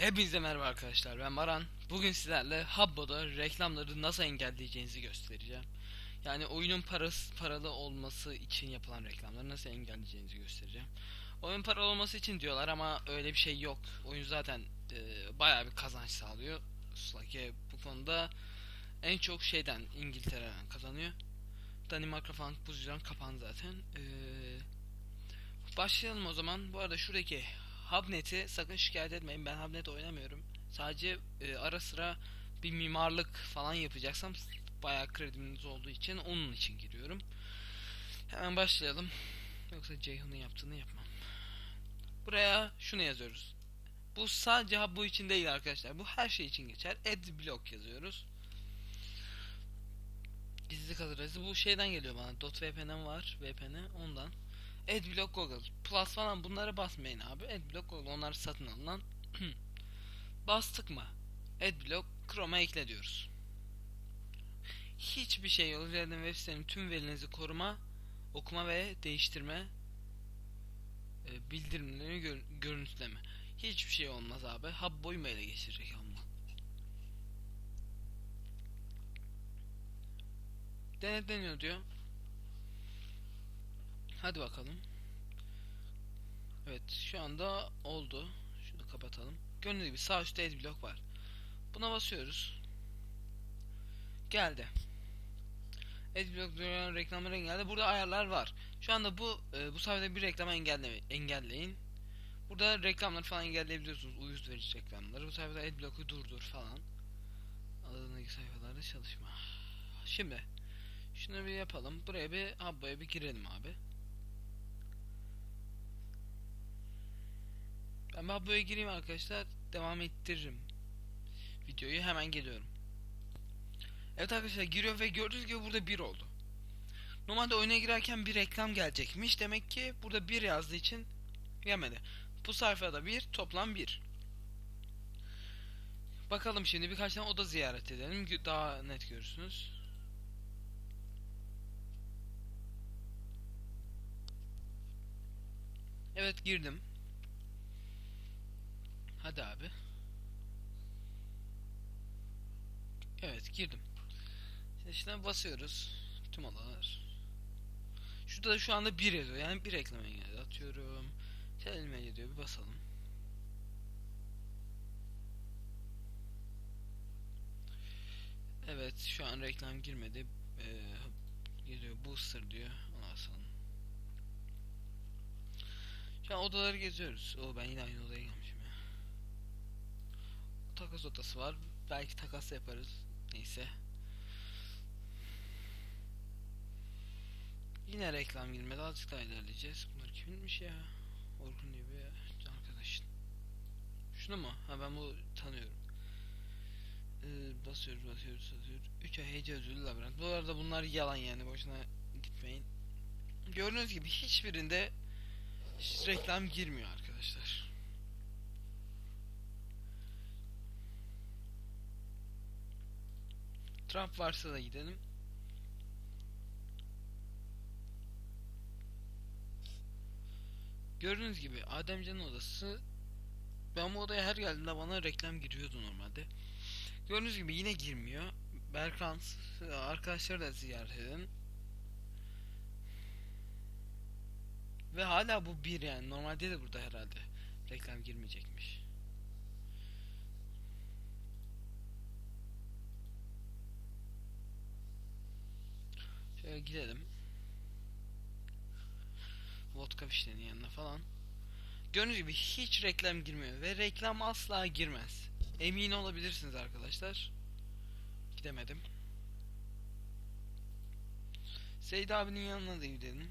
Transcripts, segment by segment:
Hepinize merhaba arkadaşlar ben Maran. Bugün sizlerle Habbo'da reklamları nasıl engelleyeceğinizi göstereceğim. Yani oyunun parası paralı olması için yapılan reklamları nasıl engelleyeceğinizi göstereceğim. Oyun paralı olması için diyorlar ama öyle bir şey yok. Oyun zaten e, bayağı bir kazanç sağlıyor. Slake bu konuda en çok şeyden İngiltere'den kazanıyor. Danimarka falan bu yüzden kapandı zaten. E, başlayalım o zaman. Bu arada şuradaki Hubnet'i sakın şikayet etmeyin. Ben Hubnet oynamıyorum. Sadece e, ara sıra bir mimarlık falan yapacaksam bayağı kredimiz olduğu için onun için giriyorum. Hemen başlayalım. Yoksa Ceyhun'un yaptığını yapmam. Buraya şunu yazıyoruz. Bu sadece bu için değil arkadaşlar. Bu her şey için geçer. Add block yazıyoruz. Gizlilik adresi bu şeyden geliyor bana. .vpn'm var. VPN ondan. Adblock Google Plus falan bunlara basmayın abi. Adblock Google onlar satın alınan. Bastık mı? Adblock Chrome'a ekle diyoruz. Hiçbir şey yok. Üzerinden web sitenin tüm verilerinizi koruma, okuma ve değiştirme e, bildirimleri gör, görüntüleme. Hiçbir şey olmaz abi. Hub boyu mu ele geçirecek ama. Denetleniyor diyor. Hadi bakalım. Evet şu anda oldu. Şunu kapatalım. Gördüğünüz gibi sağ üstte adblock var. Buna basıyoruz. Geldi. Adblock duran reklamları engelle. Burada ayarlar var. Şu anda bu e, bu sayfada bir reklamı engelle engelleyin. Burada reklamları falan engelleyebiliyorsunuz. Uyuz verici reklamları. Bu sayfada adblock'u durdur falan. Adındaki sayfalarda çalışma. Şimdi şunu bir yapalım. Buraya bir habboya bir girelim abi. Ben Babbo'ya gireyim arkadaşlar. Devam ettiririm. Videoyu hemen geliyorum. Evet arkadaşlar giriyor ve gördüğünüz gibi burada 1 oldu. Normalde oyuna girerken bir reklam gelecekmiş. Demek ki burada 1 yazdığı için gelmedi. Bu sayfada 1 toplam 1. Bakalım şimdi birkaç tane oda ziyaret edelim. Daha net görürsünüz. Evet girdim. Hadi abi. Evet girdim. Şimdi basıyoruz. Tüm odalar. Şurada da şu anda bir yazıyor. Yani bir reklam engelledi. Atıyorum. Telmeyle diyor. Bir basalım. Evet şu an reklam girmedi. Ee, geliyor booster diyor. Ona basalım. Şu an odaları geziyoruz. O ben yine aynı odaya gelmişim ya. Takas odası var. Belki takas yaparız. Neyse. Yine reklam girmedi. Azıcık daha ilerleyeceğiz. Bunlar kiminmiş ya? Orkun diye bir arkadaşın. Şunu mu? Ha ben bu tanıyorum. Ee, basıyoruz basıyoruz basıyoruz. 3 ay hece özürlü labirent. Bu arada bunlar yalan yani. Boşuna gitmeyin. Gördüğünüz gibi hiçbirinde hiç reklam girmiyor arkadaşlar. Trump varsa da gidelim. Gördüğünüz gibi Ademcan'ın odası ben bu odaya her geldiğimde bana reklam giriyordu normalde. Gördüğünüz gibi yine girmiyor. Berkant arkadaşları da ziyaret edin. Ve hala bu bir yani. Normalde de burada herhalde reklam girmeyecekmiş. Şöyle gidelim. Vodka fişlerinin yanına falan. Gördüğünüz gibi hiç reklam girmiyor ve reklam asla girmez. Emin olabilirsiniz arkadaşlar. Gidemedim. Seyit abinin yanına da gidelim.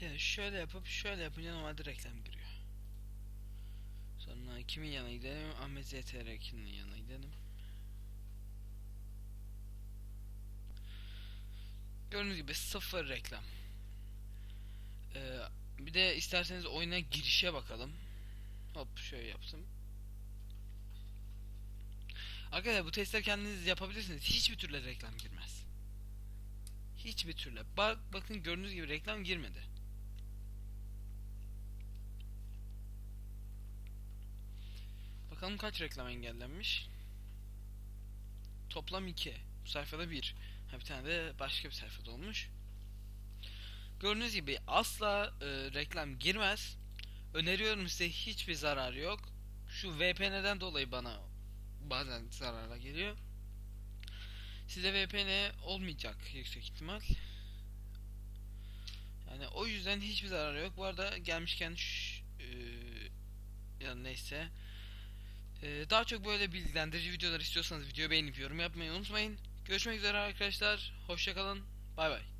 Yani şöyle yapıp şöyle yapınca normalde reklam giriyor. Sonra kimin yanına gidelim? Ahmet ZTR'nin yanına gidelim. Gördüğünüz gibi sıfır reklam. Ee, bir de isterseniz oyuna girişe bakalım. Hop şöyle yaptım. Arkadaşlar bu testleri kendiniz yapabilirsiniz. Hiçbir türlü reklam girmez. Hiçbir türlü. Bak bakın gördüğünüz gibi reklam girmedi. Bakalım kaç reklam engellenmiş. Toplam 2. Bu sayfada 1. Ha bir tane de başka bir sayfada olmuş. Gördüğünüz gibi asla e, reklam girmez. Öneriyorum size hiçbir zararı yok. Şu VPN'den dolayı bana bazen zarara geliyor. Size VPN olmayacak yüksek ihtimal. Yani o yüzden hiçbir zararı yok. Bu arada gelmişken şş, e, ya neyse. E, daha çok böyle bilgilendirici videolar istiyorsanız videoyu beğenip yorum yapmayı unutmayın. Görüşmek üzere arkadaşlar. Hoşçakalın. Bay bay.